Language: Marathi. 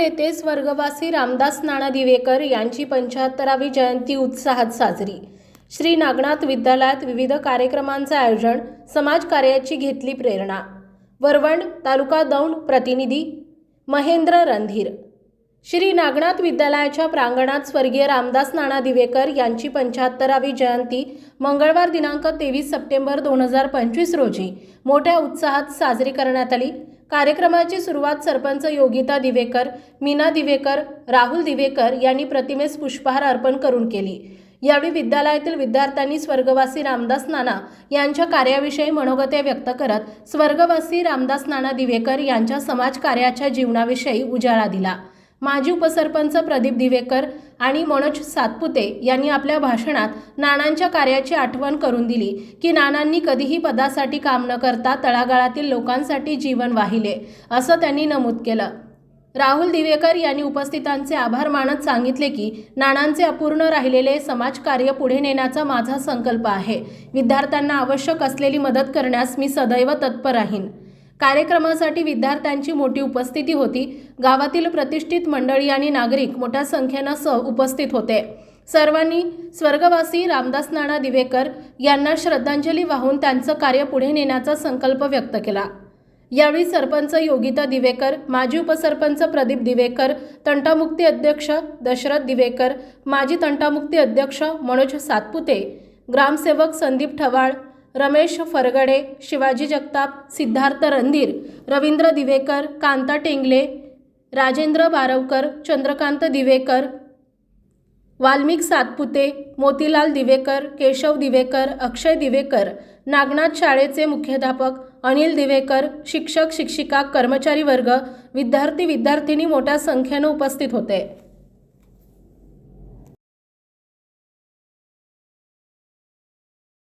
येथे स्वर्गवासी रामदास नाना दिवेकर यांची पंच्याहत्तरावी जयंती उत्साहात साजरी. श्री नागनाथ विद्यालयात विविध कार्यक्रमांचे आयोजन समाजकार्याची घेतली प्रेरणा. वरवंड तालुका दौंड प्रतिनिधी महेंद्र रणधीर. श्री नागनाथ विद्यालयाच्या प्रांगणात स्वर्गीय रामदास नाना दिवेकर यांची पंच्याहत्तरावी जयंती मंगळवार दिनांक तेवीस सप्टेंबर दोन हजार पंचवीस रोजी मोठ्या उत्साहात साजरी करण्यात आली. कार्यक्रमाची सुरुवात सरपंच योगिता दिवेकर मीना दिवेकर राहुल दिवेकर यांनी प्रतिमेस पुष्पहार अर्पण करून केली. यावेळी विद्यालयातील विद्यार्थ्यांनी स्वर्गवासी रामदास नाना यांच्या कार्याविषयी मनोगते व्यक्त करत स्वर्गवासी रामदास नाना दिवेकर यांच्या समाजकार्याच्या जीवनाविषयी उजाळा दिला. माजी उपसरपंच प्रदीप दिवेकर आणि मनोज सातपुते यांनी आपल्या भाषणात नानांच्या कार्याची आठवण करून दिली की नानांनी कधीही पदासाठी काम न करता तळागाळातील लोकांसाठी जीवन वाहिले असं त्यांनी नमूद केलं. राहुल दिवेकर यांनी उपस्थितांचे आभार मानत सांगितले की नानांचे अपूर्ण राहिलेले समाजकार्य पुढे नेण्याचा माझा संकल्प आहे. विद्यार्थ्यांना आवश्यक असलेली मदत करण्यास मी सदैव तत्पर राहीन. कार्यक्रमासाठी विद्यार्थ्यांची मोठी उपस्थिती होती. गावातील प्रतिष्ठित मंडळी आणि नागरिक मोठ्या संख्येनं सह उपस्थित होते. सर्वांनी स्वर्गवासी रामदास नाना दिवेकर यांना श्रद्धांजली वाहून त्यांचं कार्य पुढे नेण्याचा संकल्प व्यक्त केला. यावेळी सरपंच योगिता दिवेकर माजी उपसरपंच प्रदीप दिवेकर तंटामुक्ती अध्यक्ष दशरथ दिवेकर माजी तंटामुक्ती अध्यक्ष मनोज सातपुते ग्रामसेवक संदीप ठवाळ रमेश फरगडे शिवाजी जगताप सिद्धार्थ रणधीर रवींद्र दिवेकर कांता टेंगले राजेंद्र बारवकर चंद्रकांत दिवेकर वाल्मिक सातपुते मोतीलाल दिवेकर केशव दिवेकर अक्षय दिवेकर नागनाथ शाळेचे मुख्याध्यापक अनिल दिवेकर शिक्षक शिक्षिका कर्मचारी वर्ग विद्यार्थी विद्यार्थिनी मोठ्या संख्येनं उपस्थित होते.